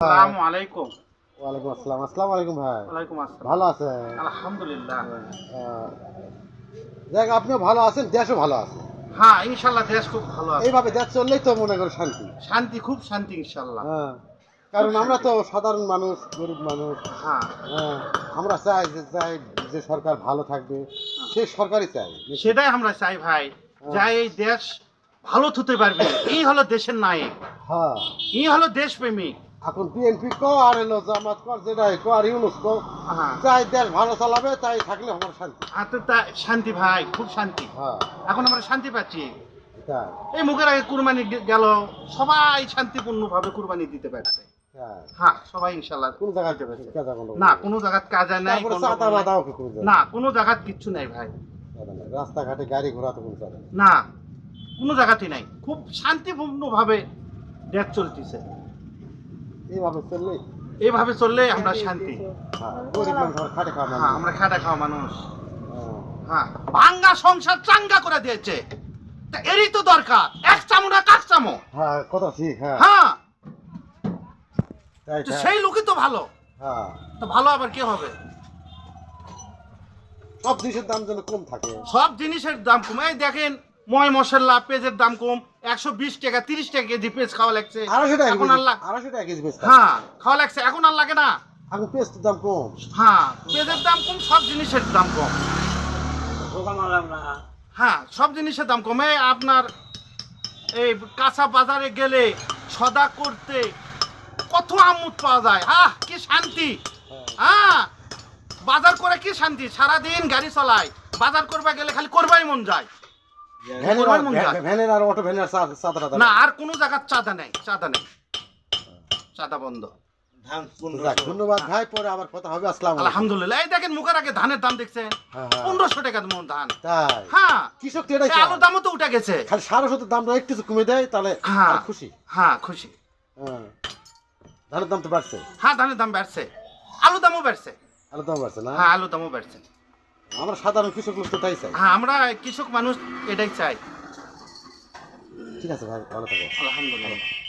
আসসালামু আলাইকুম। ওয়ালাইকুম আসসালাম। আসসালামু আলাইকুম ভাই। ওয়ালাইকুম আসসালাম। ভালো আছেন? আলহামদুলিল্লাহ। যাক আপনিও ভালো আছেন দেশও ভালো আছে। হ্যাঁ ইনশাল্লাহ দেশ খুব ভালো আছে। এইভাবে দেশ চললেই তো মনে করো শান্তি। শান্তি খুব শান্তি ইনশাল্লাহ। হ্যাঁ কারণ আমরা তো সাধারণ মানুষ গরিব মানুষ। হ্যাঁ। হ্যাঁ আমরা চাই যে চাই যে সরকার ভালো থাকবে। সেই সরকারই চাই। সেটাই আমরা চাই ভাই। যা এই দেশ ভালো থুতে পারবে। এই হলো দেশের নায়ক। হ্যাঁ। এই হলো দেশপ্রেমিক। এখন বিএনপি কো আর এলো জামাত কর যেটাই কো আর ইউনুস কো হ্যাঁ। চাই দেশ ভালো চালাবে তাই থাকলে আমার শান্তি। আর তো তা শান্তি ভাই খুব শান্তি। হ্যাঁ। এখন আমরা শান্তি পাচ্ছি। এই মুখের আগে কুরবানি গেল সবাই শান্তিপূর্ণ ভাবে কুরবানি দিতে পারছে। তাই। হ্যাঁ সবাই ইনশাল্লাহ কোন জায়গায় না কোনো জায়গাত কাজা নাই কোনো জায়গায়? না কোনো জায়গাত কিচ্ছু নাই ভাই। রাস্তাঘাটে গাড়ি ঘোড়া তো। না কোনো জায়গাতেই নাই। খুব শান্তিপূর্ণ ভাবে দেশ চলতেছে। এইভাবে চললেই এইভাবে চললে আমরা শান্তি। হ্যাঁ, হ্যাঁ। আমরা খাটা খাওয়া মানুষ। হ্যাঁ। হ্যাঁ ভাঙ্গা সংসার চাঙ্গা করে দিয়েছে। তা এরই তো দরকার এক চামো না কাক চামো হ্যাঁ কথা ঠিক হ্যাঁ। হ্যাঁ। সেই লোকই তো ভালো। হ্যাঁ। তো ভালো আবার কি হবে? সব জিনিসের দাম যেন কম থাকে। সব জিনিসের দাম কম। এই দেখেন ময় মশলা পেঁয়াজের দাম কম একশো বিশ টাকা তিরিশ টাকা কেজি পেঁয়াজ খাওয়া লাগছে। আড়াইশো টাকা এখন আর লাগ- আড়াইশো টাকা কেজি বেচতে হ্যাঁ খাওয়া লাগছে। এখন আর লাগে না। এখন পেঁয়াজের দাম কম। হ্যাঁ পেঁয়াজের দাম কম সব জিনিসের দাম কম। হ্যাঁ সব জিনিসের দাম কমে। আপনার এই কাঁচা বাজারে গেলে সদা করতে কত আমুদ পাওয়া যায়। আহ কি শান্তি। হ্যাঁ বাজার করে কি শান্তি? সারাদিন গাড়ি চালায়। বাজার করবা গেলে খালি করবাই মন যায়। ভ্যানের আর- ভ্যা- ভ্যানের আর অটো ভ্যানের চা- চাঁদা টাদা না আর কোনো জায়গার চাঁদা নেই চাঁদা নেই। চাঁদা বন্ধ। যাক, ধন্যবাদ ভাই পরে আবার কথা হবে আসসালাম আলহামদুলিল্লাহ এই দেখেন মুখের আগে ধানের দাম দেখছেন হ্যাঁ, হ্যাঁ। পনেরোশো টাকা মন ধান। তাই? হ্যাঁ। কৃষক তো এটাই এই চায়। আলুর দামও তো উঠে গেছে। খালি দামটা একটু কমে দেয় তাহলে হ্যাঁ আর খুশি? হ্যাঁ খুশি। হ্যাঁ। ধানের দাম তো বাড়ছে। হ্যাঁ ধানের দাম বাড়ছে। আলু দামও বাড়ছে। আলুর দাম বাড়ছে না? হ্যাঁ আলু দামও বাড়ছে। আমরা সাধারণ কৃষক লোক তো তাই চাই। হ্যাঁ আমরা কৃষক মানুষ এটাই চাই। ঠিক আছে ভাই ভালো থাকো। আলহামদুলিল্লাহ।